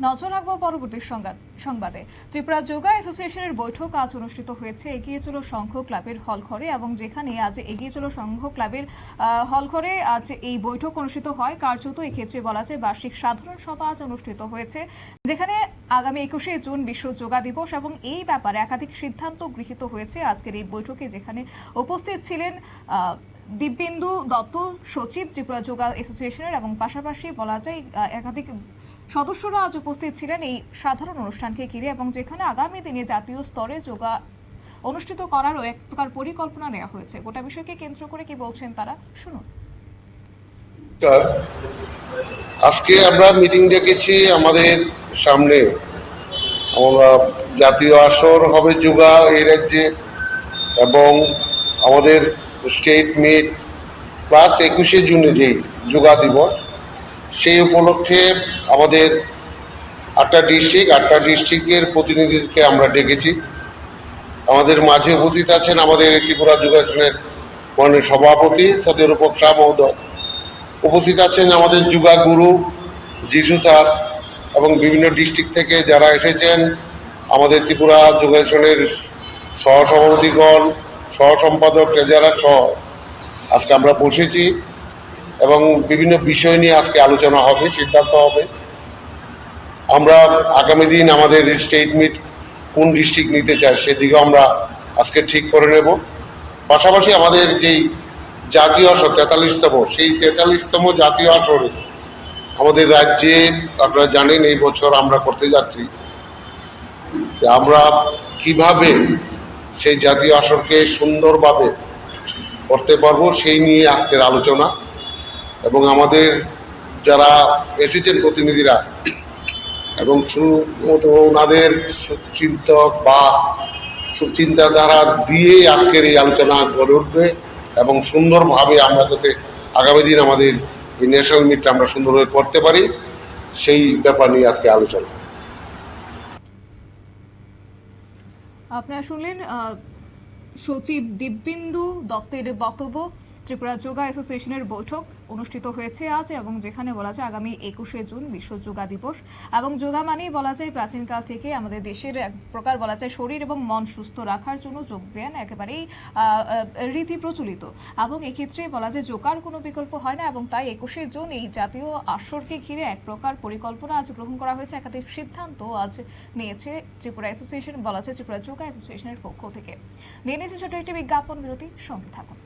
নজর রাখব পরবর্তী সংবাদ ত্রিপুরা যোগা অ্যাসোসিয়েশনের বৈঠক আজ অনুষ্ঠিত হয়েছে। এগিয়ে চলো সংঘ ক্লাবের হল ঘরে এবং যেখানে আজ এগিয়ে চলো সংঘ ক্লাবের হল ঘরে আজ এই বৈঠক অনুষ্ঠিত হয়। কার্যত এক্ষেত্রে বলা যায় বার্ষিক সাধারণ সভা আজ অনুষ্ঠিত হয়েছে। যেখানে আগামী একুশে জুন বিশ্ব যোগা দিবস এবং এই ব্যাপারে একাধিক সিদ্ধান্ত গৃহীত হয়েছে। আজকের এই বৈঠকে যেখানে উপস্থিত ছিলেন দিব্যেন্দু দত্ত, সচিব ত্রিপুরা যোগা অ্যাসোসিয়েশনের এবং পাশাপাশি বলা যায় একাধিক সদস্যরা আজ উপস্থিত ছিলেন এই সাধারণ অনুষ্ঠানকে ঘিরে এবং যেখানে আগামী দিনে জাতীয় স্তরে যোগা অনুষ্ঠিত করারও এক প্রকার পরিকল্পনা নেওয়া হয়েছে। গোটা বিষয়কে কেন্দ্র করে কি বলছেন তারা? শুনুন। আজকে আমরা মিটিং ডেকেছি আমাদের সামনে। আমরা জাতীয় আসর হবে যোগা এই রাজ্যে এবং আমাদের স্টেট মিট প্লাস একুশে জুনে যেই যোগা দিবস, সেই উপলক্ষে আমাদের আটটা ডিস্ট্রিক্ট আটটা ডিস্ট্রিক্টের প্রতিনিধিকে আমরা ডেকেছি। আমাদের মাঝে উপস্থিত আছেন আমাদের ত্রিপুরা যোগাসনের মাননীয় সভাপতি সদর রূপক শাহ মহোদয়। উপস্থিত আছেন আমাদের যুগা গুরু যিশু স্যার এবং বিভিন্ন ডিস্ট্রিক্ট থেকে যারা এসেছেন, আমাদের ত্রিপুরা যোগাসনের সহসভাপতিগণ সহ সম্পাদক ট্রেজারার সহ আজকে আমরা বসেছি এবং বিভিন্ন বিষয় নিয়ে আজকে আলোচনা হবে, সিদ্ধান্ত হবে। আমরা আগামী দিন আমাদের স্টেট মিট কোন ডিস্ট্রিক্ট নিতে চায় সেদিকেও আমরা আজকে ঠিক করে নেব। পাশাপাশি আমাদের যেই জাতীয় আসর, তেতাল্লিশতম, সেই তেতাল্লিশতম জাতীয় আসরে আমাদের রাজ্যে, আপনারা জানেন এই বছর আমরা করতে যাচ্ছি আমরা কীভাবে সেই জাতীয় আসরকে সুন্দরভাবে করতে পারব সেই নিয়ে আজকের আলোচনা। এবং আমাদের যারা এসেছেন প্রতিনিধিরা, এবং শুধুমাত্র ওনাদের চিন্তক বা চিন্তাধারা দিয়ে আজকের এই আলোচনা গড়ে উঠবে। এবং সুন্দরভাবে আমরা যাতে আগামী দিন আমাদের এই ন্যাশনাল মিটটা আমরা সুন্দরভাবে করতে পারি, সেই ব্যাপার নিয়ে আজকে আলোচনা। আপনারা শুনলেন সচিব দীপবিন্দু দত্তের বক্তব্য। ত্রিপুরা যোগা অ্যাসোসিয়েশনের বৈঠক অনুষ্ঠিত হয়েছে আজ এবং যেখানে বলা যায় আগামী একুশে জুন বিশ্ব যোগা দিবস। এবং যোগা মানেই বলা যায় প্রাচীনকাল থেকে আমাদের দেশের এক প্রকার বলা যায় শরীর এবং মন সুস্থ রাখার জন্য যোগব্যায়াম একেবারেই আহ, আহ, রীতি প্রচলিত। এবং এক্ষেত্রে বলা যায় যোগার কোনো বিকল্প হয় না এবং তাই একুশে জুন এই জাতীয় আসরকে ঘিরে এক প্রকার পরিকল্পনা আজ গ্রহণ করা হয়েছে। একাধিক সিদ্ধান্ত আজ নিয়েছে ত্রিপুরা অ্যাসোসিয়েশন বলা যায় ত্রিপুরা যোগা অ্যাসোসিয়েশনের পক্ষ থেকে। নিয়ে নিয়েছে ছোট একটি বিজ্ঞাপন বিরতি সঙ্গে থাকুন।